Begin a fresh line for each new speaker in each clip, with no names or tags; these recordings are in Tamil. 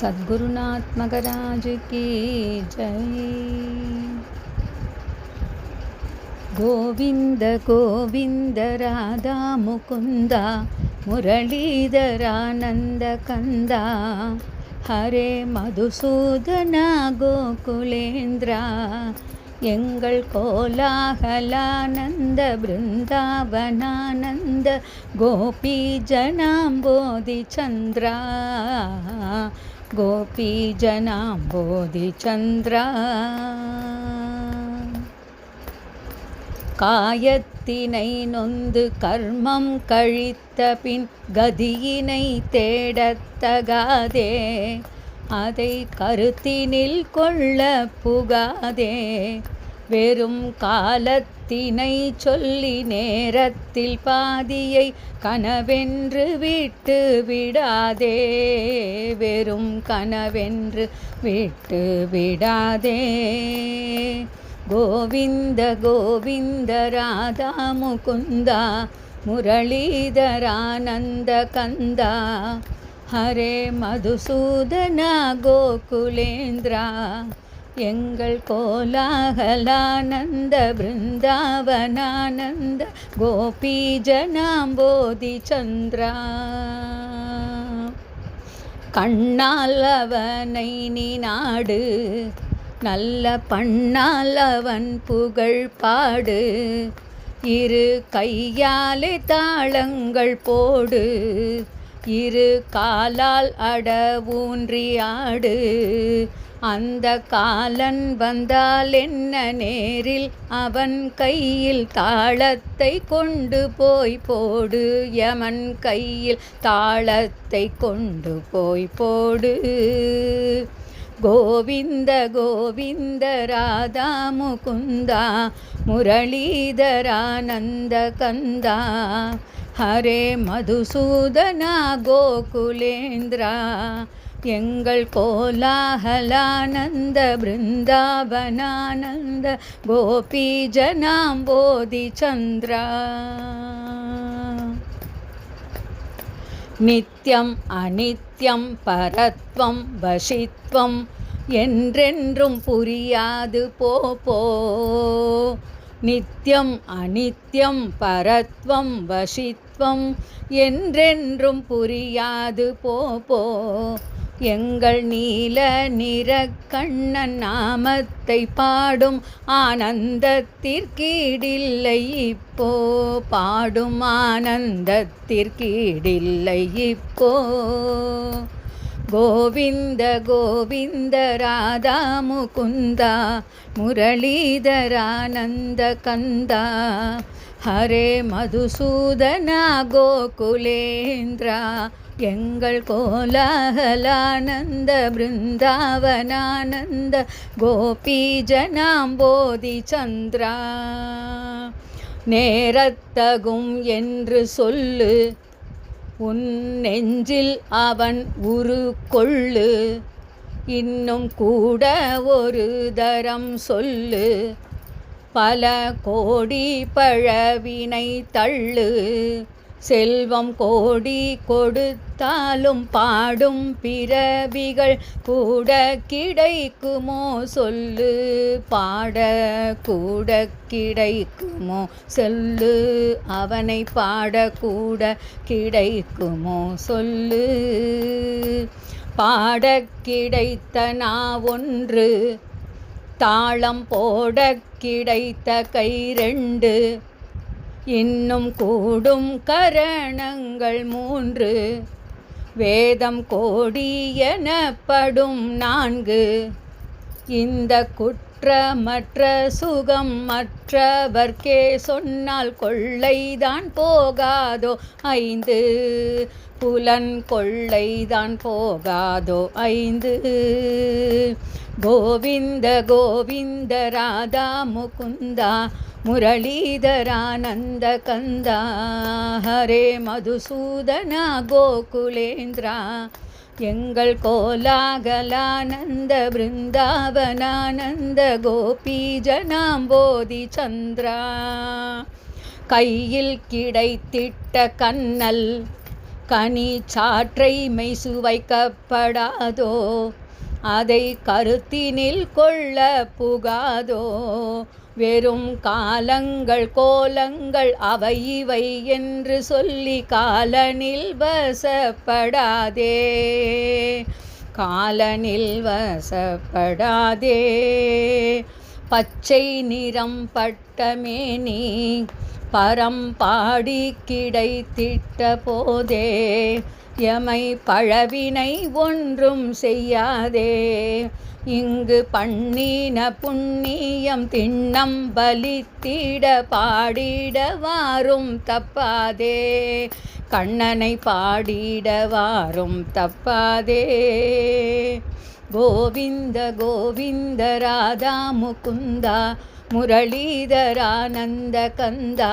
सद्गुरुनाथ मगराज की जय गोविन्द गोविन्द राधा मुकुन्द मुरलीधरानन्दकन्द हरे मधुसूदना गोकुलेन्द्रा எங்கள் கோலாகலானந்த பிருந்தாவனானந்த கோபி ஜனாம்போதி சந்திரா கோபி ஜனாம்போதி சந்திரா. காயத்தினை நொந்து கர்மம் கழித்த பின் கதியினை தேடத்தகாதே. அதை கருத்தினில் கொள்ள புகாதே. வெறும் காலத்தினை சொல்லி நேரத்தில் பாதியை கனவென்று விட்டு விடாதே. வெறும் கனவென்று விட்டு விடாதே. கோவிந்த கோவிந்த ராதா முகுந்தா முரளீதரானந்த கந்தா. ஹரே மதுசூதனா கோகுலேந்திரா. எங்கள் கோலாகலானந்த பிருந்தாவனானந்த கோபி ஜனாம்போதி சந்திரா. கண்ணால் அவனை நீ நாடு நல்ல பண்ணால் அவன் புகழ் பாடு. இரு கையாலே தாளங்கள் போடு இரு காலால் அட ஊன்றி ஆடு. அந்த காலன் வந்தால் என்ன நேரில்? அவன் கையில் தாளத்தை கொண்டு போய் போடு யமன் கையில் தாளத்தை கொண்டு போய் போடு. கோவிந்த கோவிந்த ராதா முகுந்தா முரளீதரானந்த கந்தா ஹரே மதுசூதனா கோகுலேந்திரா எங்கள் கோலாகலானந்த பிருந்தாவனானந்த கோபி ஜனாம்போதி சந்திரா. நித்யம் அனித்யம் பரத்வம் வசித்வம் என்றென்றும் புரியாது போப்போ நித்யம் அனித்யம் பரத்வம் வசித்வம் என்றென்றும் புரியாது போப்போ எங்கள் நீல நிற கண்ணன் நாமத்தை பாடும் ஆனந்தத்திற்கீடில்லை இப்போ பாடும் ஆனந்தத்திற்கீடில்லை இப்போ. கோவிந்த கோவிந்த ராதா முகுந்தா முரளீதரானந்த கந்தா ஹரே மதுசூதனா கோகுலேந்திரா எங்கள் கோலாகலானந்த பிருந்தாவனானந்த கோபி ஜனாம்போதி சந்திரா. நேரத்தகும் என்று சொல்லு உன் நெஞ்சில் அவன் உரு கொள்ளு இன்னும் கூட ஒரு தரம் சொல்லு பல கோடி பழவினை தள்ளு. செல்வம் கோடி கொடுத்தாலும் பாடும் பிறவிகள் கூட கிடைக்குமோ சொல்லு பாட கூட கிடைக்குமோ சொல்லு அவனை பாடக்கூட கிடைக்குமோ சொல்லு. பாட கிடைத்த நா ஒன்று தாளம் போட கிடைத்த கை ரெண்டு இன்னும் கூடும் கரணங்கள் மூன்று. வேதம் கோடி எனப்படும் நான்கு. இந்த குற்றமற்ற சுகம் மற்றவர்க்கே சொன்னால் கொள்ளைதான் போகாதோ ஐந்து. புலன் கொள்ளைதான் போகாதோ ஐந்து. கோவிந்த கோவிந்த ராதா முகுந்தா முரளீதரானந்த கந்தா ஹரே மதுசூதனா கோகுலேந்திரா எங்கள் கோலாகலானந்த பிருந்தாவனானந்த கோபி ஜனாம்போதி சந்திரா கையில் கிடைத்திட்ட கண்ணல் கனி சாற்றை மெய்சுவைக்கப்படாதோ அதை கருத்தினில் கொள்ள புகாதோ வெறும் காலங்கள் கோலங்கள் அவை இவை என்று சொல்லி காலனில் வசப்படாதே. காலனில் வசப்படாதே. பச்சை நிறம் பட்டமேனி பரம்பாடி கிடைத்திட்ட போதே. எமை பழவினை ஒன்றும் செய்யாதே. இங்கு பண்ணின புண்ணியம் திண்ணம் பலித்திட பாடிட வாரும் தப்பாதே. கண்ணனை பாடிட வாரும் தப்பாதே. கோவிந்த கோவிந்த ராதா முகுந்தா முரளீதரானந்த கந்தா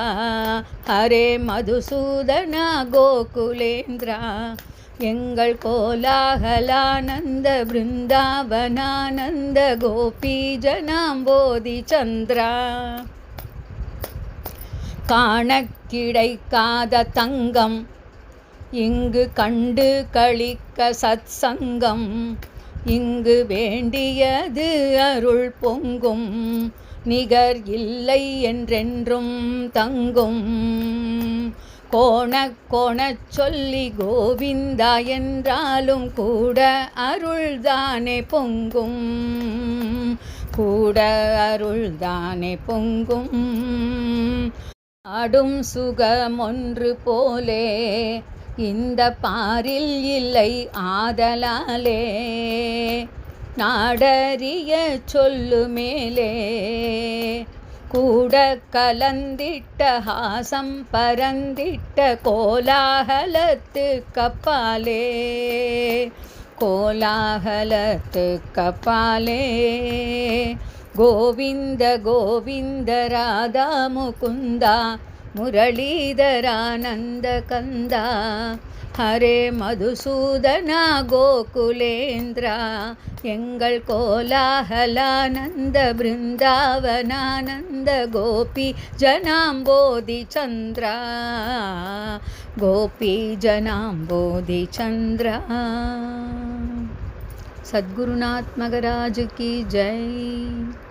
ஹரே மதுசூதனா கோகுலேந்திரா. எங்கள் கோலாகலானந்த பிருந்தாவனானந்த கோபி ஜனாம்போதி சந்திரா. காண கிடைக்காத தங்கம் இங்கு கண்டு கழிக்க சத் சங்கம் இங்கு வேண்டியது அருள் பொங்கும் நிகர் இல்லை என்றென்றும் தங்கும். கோண கோண சொல்லி கோவிந்தா என்றாலும் கூட அருள்தானே பொங்கும். கூட அருள்தானே பொங்கும். ஆடும் சுகம் ஒன்று போலே இந்த பாரில் இல்லை ஆதலாலே. நாடறிய சொல்லு மேலே கூட கலந்திட்ட ஹாசம் பரந்திட்ட கோலாகலத்து கப்பாலே. கோலாகலத்து கப்பாலே. கோவிந்த கோவிந்த ராதா முகுந்தா मुरलीधरानन्दकन्द। हरे मधुसूदना गोकुलेन्द्रा यङ्गल् कोलाहलानन्द बृन्दावनानन्द गोपी जनाम्बोधिचन्द्रा। गोपी जनाम्बोधिचन्द्रा। सद्गुरुनात्मगराजकी जय।